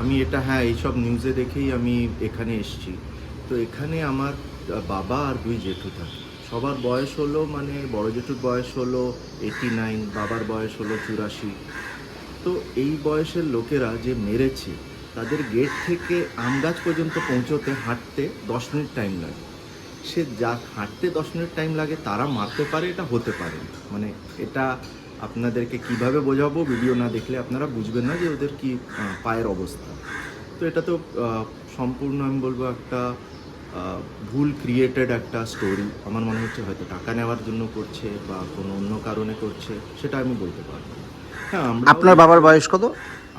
আমি এটা হ্যাঁ এইসব নিউজে দেখেই আমি এখানে এসেছি। তো এখানে আমার বাবা আর দুই জেঠু থাকে সবার বয়স হলো মানে বড় জেঠুর বয়স হলো এইটি নাইন বাবার বয়স হলো চুরাশি। তো এই বয়সের লোকেরা যে মেরেছে, তাদের গেট থেকে আম গাছ পর্যন্ত পৌঁছতে হাঁটতে দশ মিনিট টাইম লাগে। সে যা হাঁটতে দশ মিনিট টাইম লাগে, তারা মারতে পারে, এটা হতে পারে মানে এটা আপনাদেরকে কীভাবে বোঝাবো ভিডিও না দেখলে আপনারা বুঝবেন না যে ওদের কি পায়ের অবস্থা। তো এটা তো সম্পূর্ণ আমি বলব একটা ভুল ক্রিয়েটেড একটা স্টোরি আমার মনে হচ্ছে হয়তো টাকা নেওয়ার জন্য করছে বা কোনো অন্য কারণে করছে সেটা আমি বলতে পারব হ্যাঁ আপনার বাবার বয়স কত?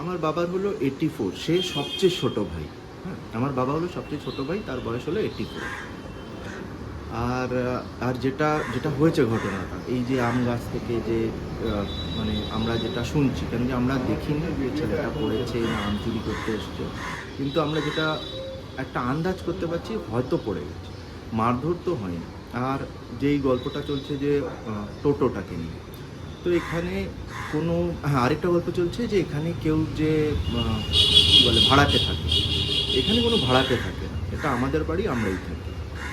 আমার বাবার হলো এইটি ফোর সে সবচেয়ে ছোট ভাই। হ্যাঁ আমার বাবা হলো সবচেয়ে ছোট ভাই তার বয়স হলো এইটি ফোর আর আর যেটা যেটা হয়েছে ঘটনাটা, এই যে আম গাছ থেকে যে মানে আমরা যেটা শুনছি, কেন যে আমরা দেখিনি যে ছেলেটা পড়েছে না, আম চুরি করতে এসছে, কিন্তু আমরা যেটা একটা আন্দাজ করতে পারছি, হয়তো পড়ে গেছে, মারধর তো হয়নি। আর যেই গল্পটা চলছে যে টোটোটাকে নিয়ে, তো এখানে কোনো হ্যাঁ আরেকটা গল্প চলছে যে এখানে কেউ যে বলে, ভাড়াতে থাকে, এখানে কোনো ভাড়াতে থাকে না, এটা আমাদের বাড়ি, আমরাই থাকি।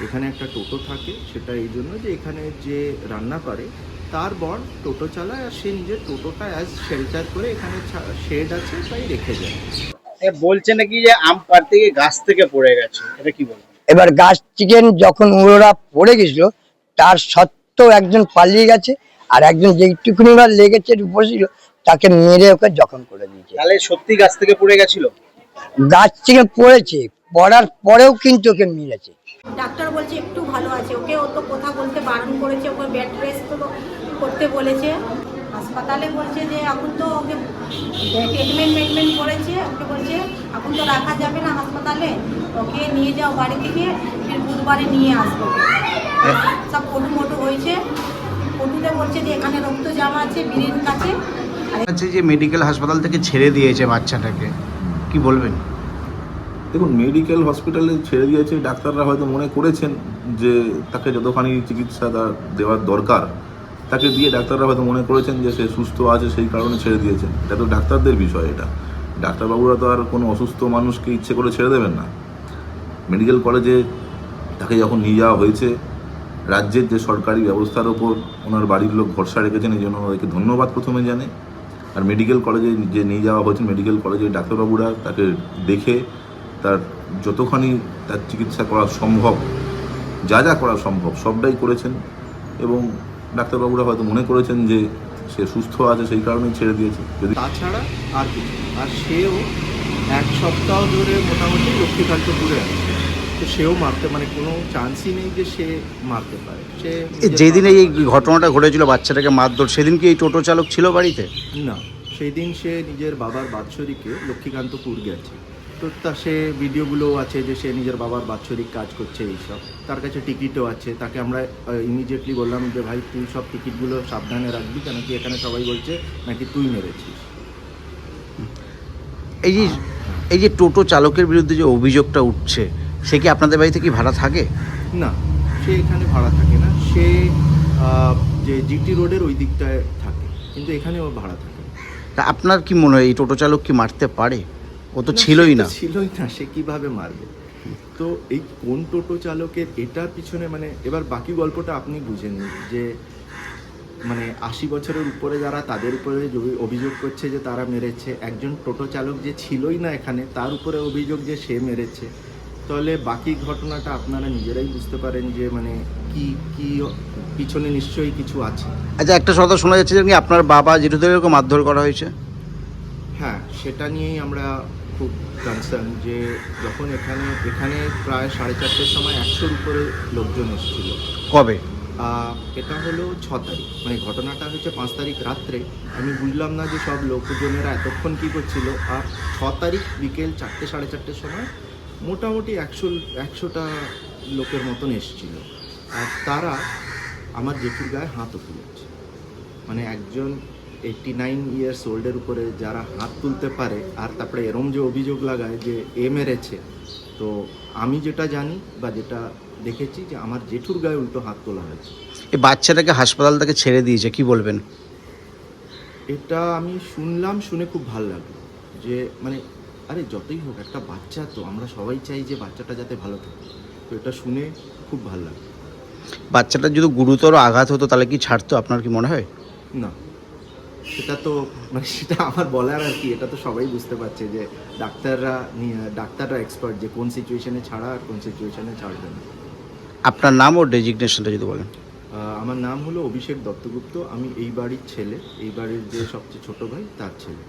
এখানে একটা টোটো থাকে সেটা এই জন্য যে এখানে যে রান্না করে তার বর টোটো চালায় আর সে নিজের টোটোটা অ্যাজ শেল্টার করে এখানে শেড আছে তাই রেখে যায়। বলছে নাকি যে আম পাড়তে গিয়ে গাছ থেকে পড়ে গেছে এটা কি বলব এবার গাছ চিকেন যখন ওরা পড়ে গেছিল তার সত্ত্বেও একজন পালিয়ে গেছে আর একজন যেইটুকুনি বার লেগেছে বসেছিল তাকে মেরে ওকে জখম করে দিয়েছে। তাহলে সত্যি গাছ থেকে পড়ে গেছিল? গাছ চিকেন পড়েছে পড়ার পরেও কিন্তু ওকে মেরেছে। ডাক্তার বলছে, একটু ভালো আছে। ওকে ও তো কথা বলতে বারণ করেছে, ওকে বেড রেস্ট তো করতে বলেছে। হাসপাতালে বলছে যে, এখন তো ওকে ট্রিটমেন্ট মেটমেন্ট করেছে। ওকে বলছে, এখন তো রাখা যাবে না হাসপাতালে। ওকে নিয়ে যাও বাড়ি থেকে, ফির বুধবারে নিয়ে আসব। সব ফটো মোটো হয়েছে। ফটোতে বলছে যে, এখানে রক্ত জামা আছে বীরের কাছে। আর হচ্ছে যে মেডিকেল হাসপাতাল থেকে ছেড়ে দিয়েছে বাচ্চাটাকে। কি বলবেন? দেখুন মেডিকেল হসপিটালে ছেড়ে দিয়েছে, ডাক্তাররা হয়তো মনে করেছেন যে তাকে যতখানি চিকিৎসা তার দেওয়ার দরকার, তাকে দিয়ে ডাক্তাররা হয়তো মনে করেছেন যে সে সুস্থ আছে, সেই কারণে ছেড়ে দিয়েছেন এটা তো ডাক্তারদের বিষয় এটা। ডাক্তারবাবুরা তো আর কোনো অসুস্থ মানুষকে ইচ্ছে করে ছেড়ে দেবেন না। মেডিকেল কলেজে তাকে যখন নিয়ে যাওয়া হয়েছে, রাজ্যের যে সরকারি ব্যবস্থার ওপর ওনার বাড়ির লোক ভরসা রেখেছেন, এই জন্য ওদেরকে ধন্যবাদ প্রথমে জানে আর মেডিকেল কলেজে যে নিয়ে যাওয়া হয়েছে মেডিকেল কলেজে ডাক্তারবাবুরা তাকে দেখে তার যতখানি তার চিকিৎসা করা সম্ভব যা যা করা সম্ভব সবটাই করেছেন। এবং ডাক্তারবাবুরা হয়তো মনে করেছেন যে সে সুস্থ আছে সেই কারণেই ছেড়ে দিয়েছে। যদি তাছাড়া আর আর সেও এক সপ্তাহ ধরে মোটামুটি লক্ষ্মীকান্তপুরে আছে। তো সেও মারতে মানে কোনো চান্সই নেই যে সে মারতে পারে। সে যেদিন এই ঘটনাটা ঘটেছিল বাচ্চাটাকে মারধর সেদিন কি এই টোটো চালক ছিল বাড়িতে? না সেই দিন সে নিজের বাবার বাৎসরিকে লক্ষ্মীকান্তপুর গেছে। তো তা সে ভিডিওগুলো আছে যে সে নিজের বাবার বাৎসরিক কাজ করছে এইসব। তার কাছে টিকিটও আছে। তাকে আমরা ইমিডিয়েটলি বললাম যে ভাই তুই সব টিকিটগুলো সাবধানে রাখবি কেন কি এখানে সবাই বলছে নাকি তুই মেরেছিস? এই যে এই যে টোটো চালকের বিরুদ্ধে যে অভিযোগটা উঠছে সে কি আপনাদের বাড়িতে কি ভাড়া থাকে? না সে এখানে ভাড়া থাকে না। সে যে জিটি রোডের ওই দিকটায় থাকে কিন্তু এখানে ও ভাড়া থাকে। তা আপনার কি মনে হয় এই টোটো চালক কি মারতে পারে? ও তো ছিলই না। ছিলই না সে কীভাবে মারবে? তো এই কোন টোটো চালকের এটার পিছনে মানে এবার বাকি গল্পটা আপনি বুঝে নিন যে মানে আশি বছরের উপরে যারা তাদের উপরে অভিযোগ করছে যে তারা মেরেছে একজন টোটো চালক যে ছিলই না এখানে তার উপরে অভিযোগ যে সে মেরেছে তাহলে বাকি ঘটনাটা আপনারা নিজেরাই বুঝতে পারেন যে মানে কি কি পিছনে নিশ্চয়ই কিছু আছে। আচ্ছা একটা কথা শোনা যাচ্ছে যে আপনার বাবা যেটুদের এরকম মারধর করা হয়েছে? হ্যাঁ সেটা নিয়েই আমরা খুব কনসার্ন যে যখন এখানে এখানে প্রায় সাড়ে চারটের সময় একশোর উপরে লোকজন এসেছিল। কবে? এটা হলো ছ তারিখ। মানে ঘটনাটা হচ্ছে পাঁচ তারিখ রাত্রে। আমি বুঝলাম না যে সব লোকজনেরা এতক্ষণ কী করছিল। আর ছ তারিখ বিকেল চারটে সাড়ে চারটের সময় মোটামুটি একশো একশোটা লোকের মতন এসেছিল। আর তারা আমার জেঠুর গায়ে হাতও তুলেছে মানে একজন এইটটি নাইন ইয়ার্স ওল্ডের উপরে যারা হাত তুলতে পারে আর তারপরে এরম যে অভিযোগ লাগায় যে এ মেরেছে তো আমি যেটা জানি বা যেটা দেখেছি যে আমার জেঠুর গায়ে উল্টো হাত তোলা হয়েছে। এই বাচ্চাটাকে হাসপাতাল থেকে ছেড়ে দিয়েছে কি বলবেন? এটা আমি শুনলাম শুনে খুব ভালো লাগল। যে মানে আরে যতই হোক একটা বাচ্চা তো আমরা সবাই চাই যে বাচ্চাটা যাতে ভালো থাকে। তো এটা শুনে খুব ভালো লাগে বাচ্চাটা যদি গুরুতর আঘাত হতো তাহলে কি ছাড়তো আপনার কি মনে হয়? না। সেটা তো মানে সেটা আমার বলার আর কি এটা তো সবাই বুঝতে পারছে যে ডাক্তাররা নিয়ে- ডাক্তাররা এক্সপার্ট যে কোন সিচুয়েশনে ছাড়া আর কোন সিচুয়েশনে ছাড়বে না। আপনার নাম ও ডেজিগনেশনটা যদি বলেন। আমার নাম হলো অভিষেক দত্তগুপ্ত আমি এই বাড়ির ছেলে এই বাড়ির যে সবচেয়ে ছোট ভাই তার ছেলে।